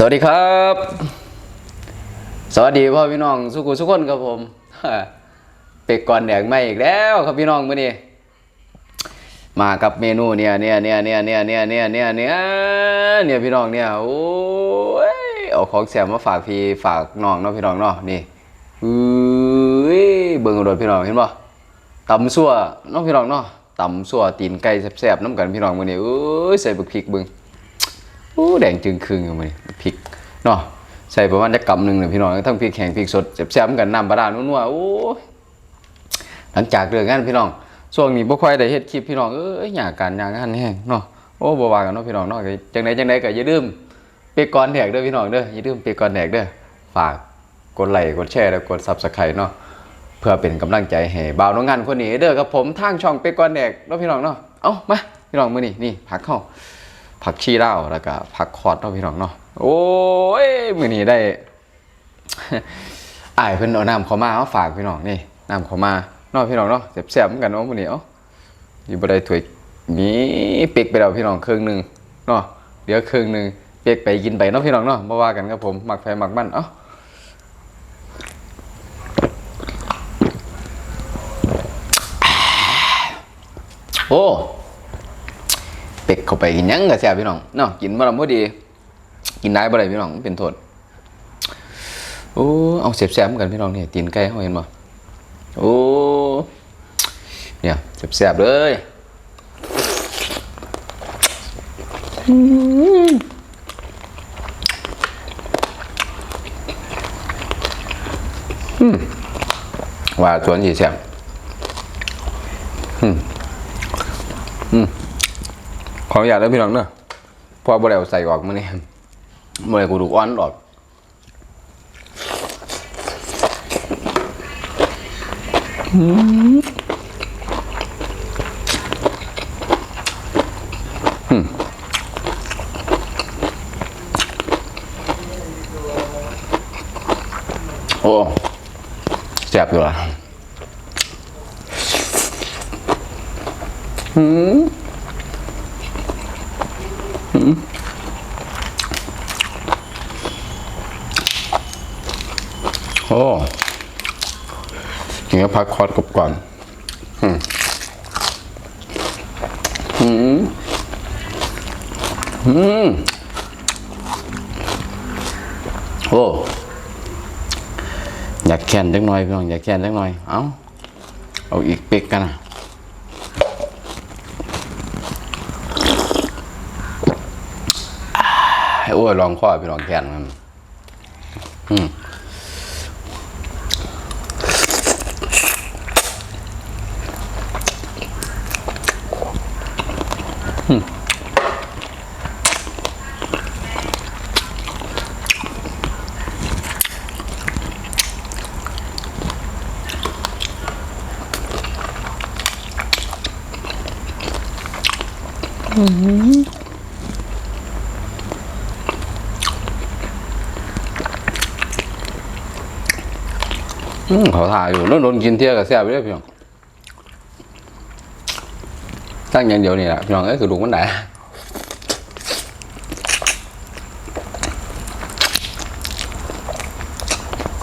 สวัสดีครับ สวัสดีพ่อพี่น้องสุขุสุขคนครับผมเป็กก่อนแดกไม่อีกแล้วครับพี่น้องมื้อนี้มากับเมนูเนี่ยเนี่ยเนี่ยเนี่ยเนี่ยเนี่ยเนี่ยเนี่ยเนี่ยเนี่ยพี่น้องเนี่ยโอ้ยเอาของแสบมาฝากพี่ฝากน้องเนาะพี่น้องเนาะนี่อุ้ยเบิ่งเอาโดดพี่น้องเห็นบ่ตำซั่วเนาะพี่น้องเนาะตำซั่วตีนไก่แซ่บๆน้ำกันพี่น้องมื้อนี้เอ้ยใส่บักพริกเบิ่ง อ้แดงจึงครึ่งอยู่มื้อนี้พริกเนาะใส่ประมาณจักำหนึ่งเนี่ยพี่น้องทั้งพริกแห้งพริกสดแซ่บๆเหมือนกันน้ำปลาร้านัวๆโอ้หลังจากเรื่องงานพี่น้องช่วงนี้บ่ค่อยได้เฮ็ดคลิปพี่น้องเอ้ยหยากการหยากงานแห้งเนาะโอ้บ่ว่ากันเนาะพี่น้องเนาะจังไดจังไดก็อย่าลืมเปกก่อนแดกเด้อพี่น้องเด้ออย่าลืมเปกก่อนแดกเด้อฝากกดไลค์กดแชร์และกด Subscribe เนาะเพื่อเป็นกำลังใจให้บ่าวน้องงานคนนี้เด้อกับผมทางช่องเปกก่อนแดกเนาะพี่น้องเนาะเอ้ามาพี่น้องมื้อนี้นี่ผักเข้า ผักชีเลาแล้วก็ผักคอดเนาะพี่น้องเนาะโอ้ยมือนี้ได้อายเพิ่นเอาน้ำเขามาเอาฝากพี่น้องนี่น้ำเขามาเนาะพี่น้องเนาะแซ่บๆเหมือนกันเนาะมื้อนี้เอ้าอยู่บ่ได้ถ้วยมีเป็กไปแล้วพี่น้องครึ่งหนึงเนาะเดี๋ยวครึ่งหนึงเป็กไปกินไปเนาะพี่น้องเนาะบ่ว่ากันครับผมมักไฟมักมันเอ้าโอ้ เป็กเข้าไปกินยังก็แซ่บพี่น้องเนาะกินบ่ลำบ่ดี กินได้บ่ได้พี่น้องเป็นโทษโอ้เอาแซ่บๆเหมือนกันพี่น้องนี่ตีนไก่เฮาเห็นบ่โอ้เนี่ยแซ่บๆเลยอืมว่าสวนสิแซ่บ ออนุญาตแล้วพี่น้องเนอะพอบ่ได้เอาใส่ออกมาเนี่ยบ่ได้กูดูอ่อนออกอืมโอ้แซ่บอยู่ล่ะ โอ้ย่างนี้พักคอร์ดกบก่อนอืมอืมอืมโอ้อยากแค้นจักหน่อยพี่น้องอยากแค้นจักหน่อย เอาเอาอีกเป๊กกันนะอ่าโอ้ยลองข้อพี่น้องแค้นมัน อืมเขาถ่ายอยู่แล้วโดนกินเที่ยกับแซ่บไปเลยพี่น้องตั้งอย่างเดียวนี่แหละพี่น้องเอ้ยคือดูมันได้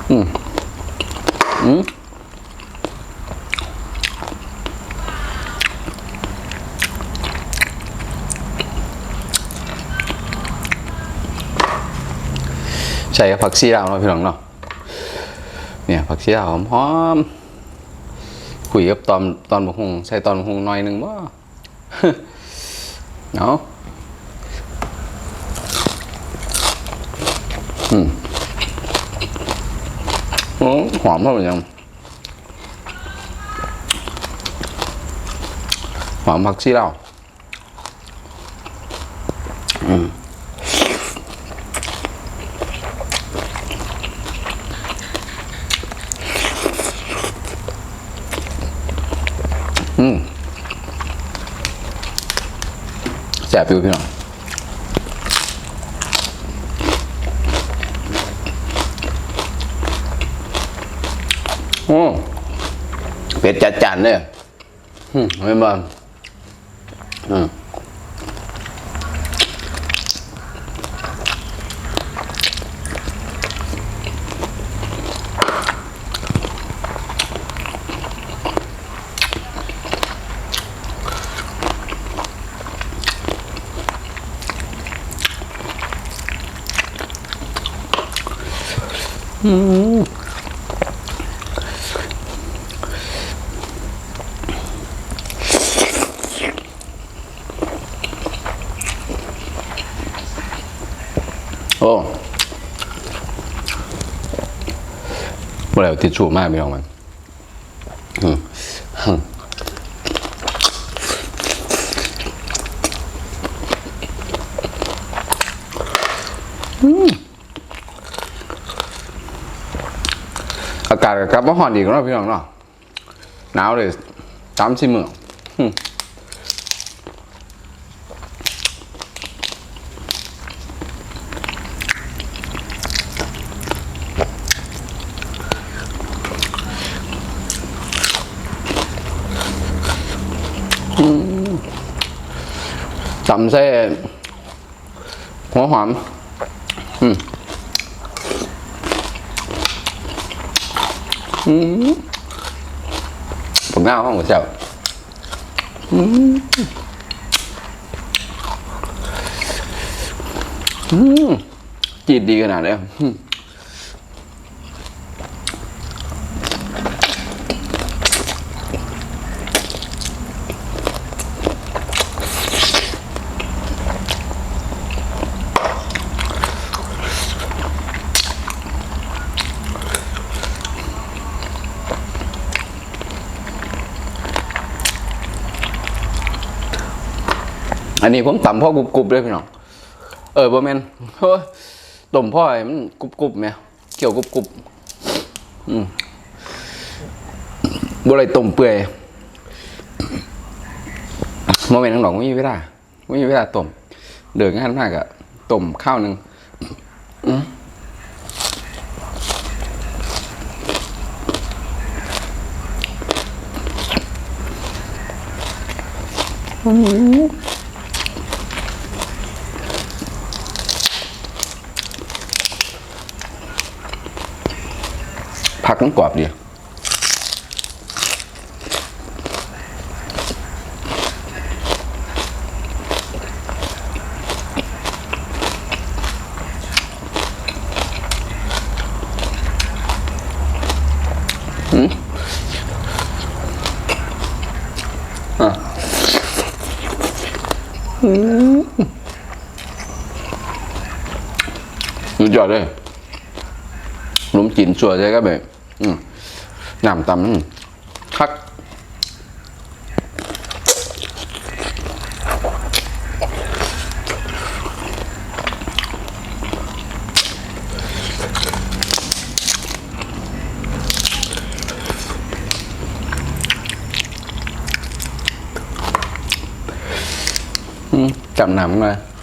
อืมอืม ใส่ผักชีลาวเนาะพี่น้องเนาะเนี่ยผักชีลาวหอมๆคุยกับตอนตอนบกฮงใส่ตอนบกฮงหน่อยหนึ่งบ่เนาะอืมหอมเท่าไหร่ยังหอมผักชีลาวอืม อืมแซ่บอยู่พี่น้องอืมเป็ดจัดจานเลยอืมไม่บ้าอืม โอ้เมื่อไหร่ทิชชู่มากไม่ลองมันอืมฮึ่มอืมอากาศก็กลับมาหอนอีกแล้วพี่น้องเนาะหนาวเลยสามสี่มื้ออืมตำใส่หัวหอม อืม อืม ผมหน้าห้องหัวเจ้าอืมอืมจีดดีขนาดนี้ อันนี้ผมตำพ่อกรุบๆเลยพี่น้อง เออบ่แมนเฮ้ยต้มพ่อให้มันกรุบๆแหม่เกี่ยวกรุบๆอืมบ่เลยต้มเปื่อยบ่แม่นทั้งดอกไม่มีเวลาไม่มีเวลาต้มเดือดงานมากอะต้มข้าวหนึงอืม ผักมันกรอบดีอืมอะอืมสุดยอดเลยขนมจีนชัวใช่ก็แบบ อืมน้ำตำคักจำหนำ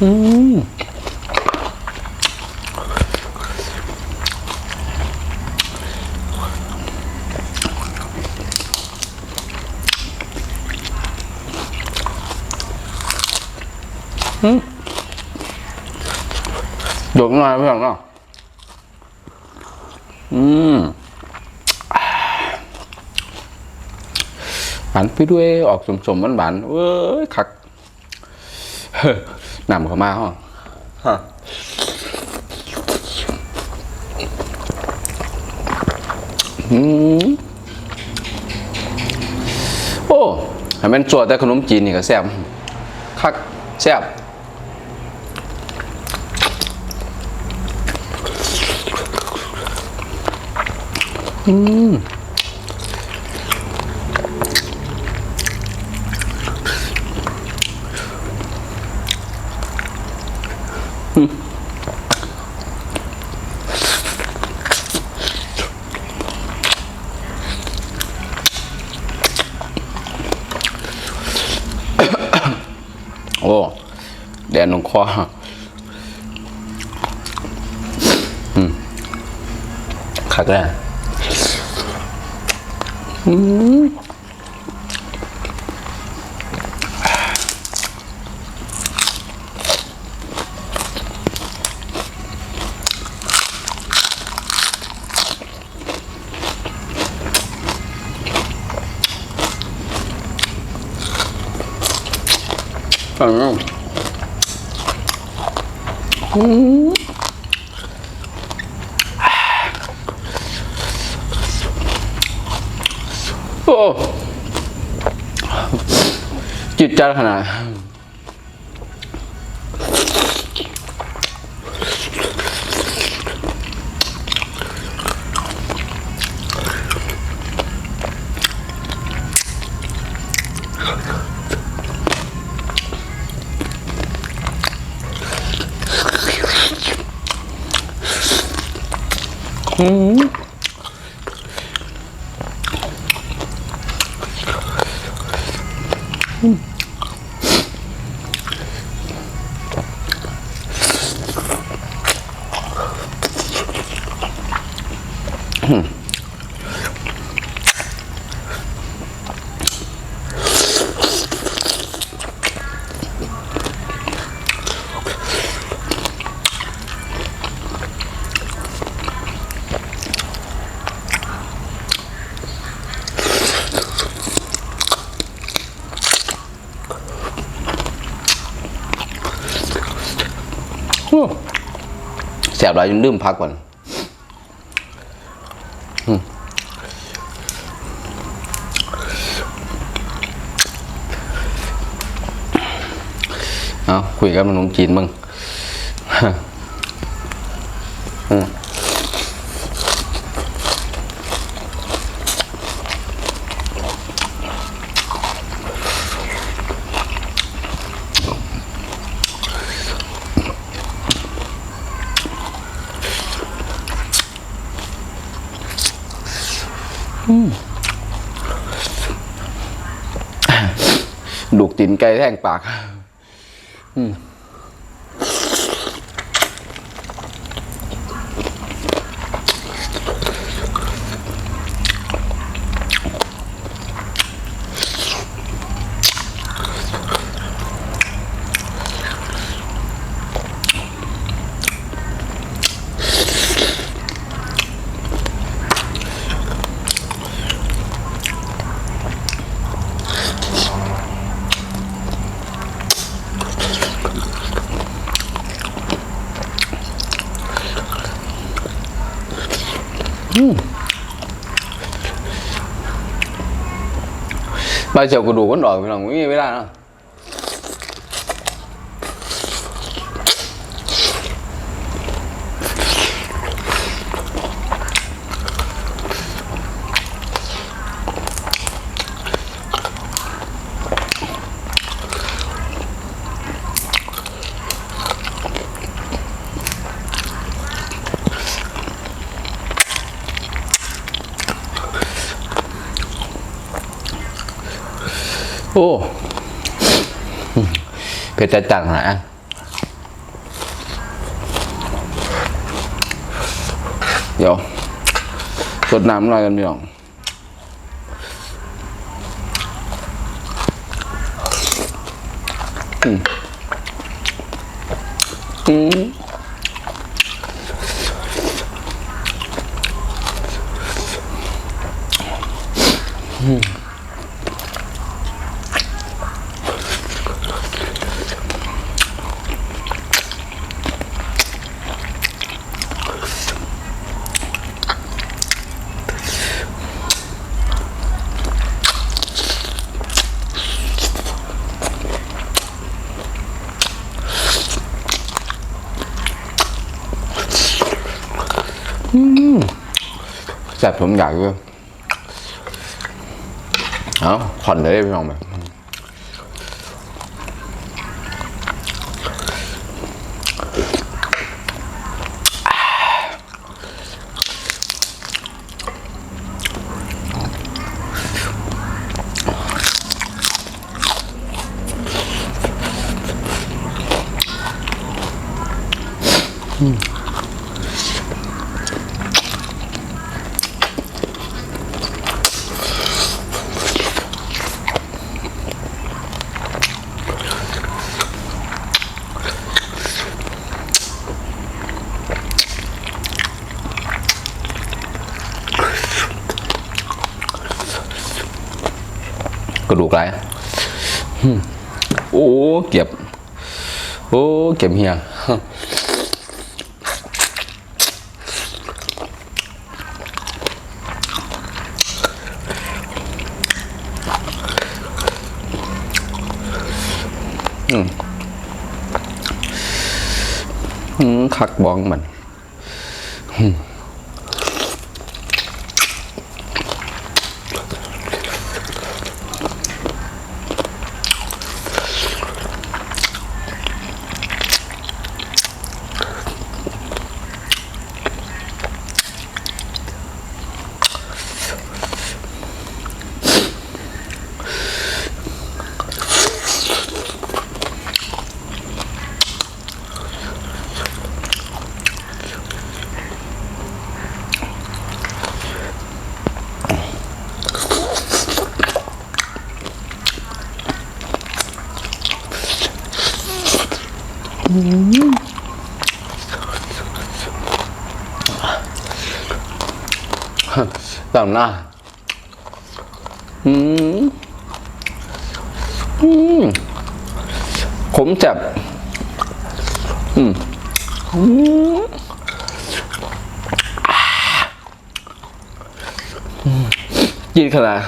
เลยโดดมาเพื่อนเนาะอืมหวานไปด้วยออกสมๆหวานเว้ยคัก นำเข้ามาห้องฮะอืมโอ้ให้มันจวดแต่ขนมจีนนี่ก็แซ่บคักแซ่บ โอ้แดนลงคอคักแล้ว อืมโอ้จิตใจขนาด 음. 음. 음. แสบหลายจนลืมพักก่อนอืมเอาคุยกับขนมจีนมึงอืมดูกตีนไก่แท่ง ปาก มาเจียวกระดูกมั โอ้เผ็ดจัดจังนะเดี๋ยวสดน้ำหน่อยกันพี่น้องอืมอืม แซ่บผมอยากด้วยเอาผ่อนเลยพี่น้องไปก ดูกไรอืมโอ้เก็บ โอ้เก็บเฮียอืมคักบ้องมัน ตามหน้าอืมอืมผมจับ อืมอืมกินขนาด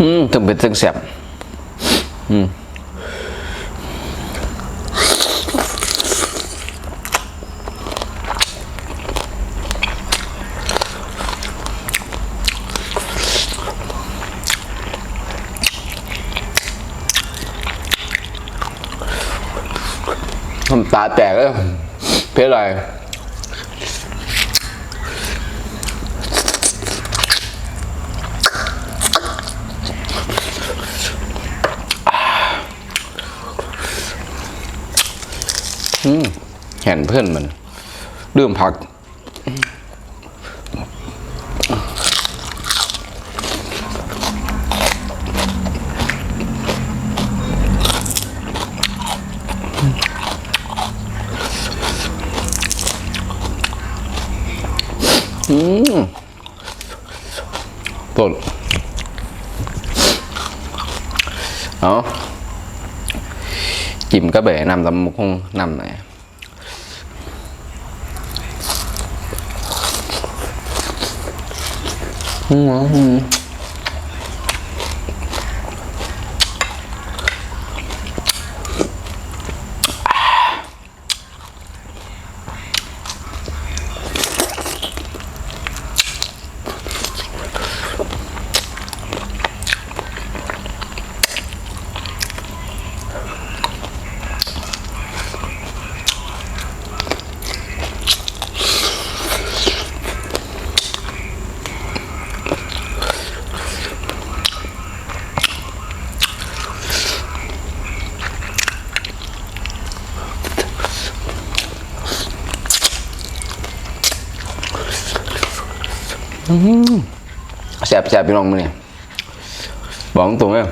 อืมถึงเป็นถึงแสบอืมทำตาแตกเลยเพราะอะไร เห็นเพื่อนมันดื่มผัก อืมตดเอาจิ้มก็เบะ นำตำมุกคงนำหน่อยอืมอืม แสบแสบพี่น้องมึงเนี่ยบอกตรงเลย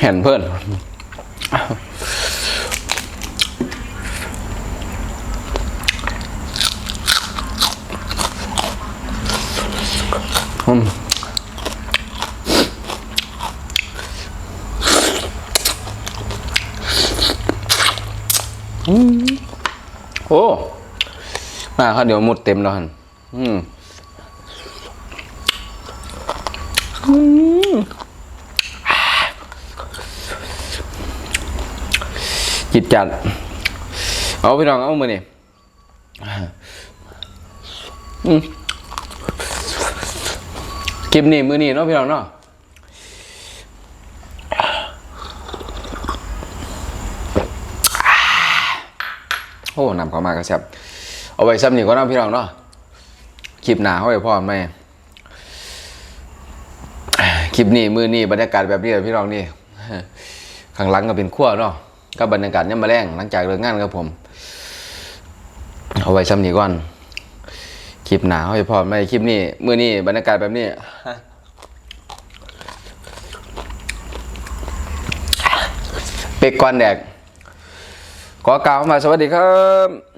เห็นเพื่อนอืมโอ้ มาเขาเดี๋ยวหมดเต็มแล้วฮันอืม จิตจัด เอาพี่น้องเอามือนี่คลิปนี้มือนี้เนาะพี่น้องเนาะโอ้นำเข้ามากระแซบเอาไว้ซ้ำนี่ก็น้องพี่น้องเนาะคลิปหนาเขาไว้พ่อแม่คลิปนี้มือนี้บรรยากาศแบบนี้เลยพี่น้องนี่ข้างหลังก็เป็นขั้วเนาะ ก็บรรยากาศเนี่ยามาแรงหลังจากเลิกงานครับผม เอาไว้ซ้ำนี้ก่อน คลิปหนาเขาไว้พ่อไม่คลิปนี้มือนี้บรรยากาศแบบนี้เป็กกวนแดกขอกล่าวมาสวัสดีครับ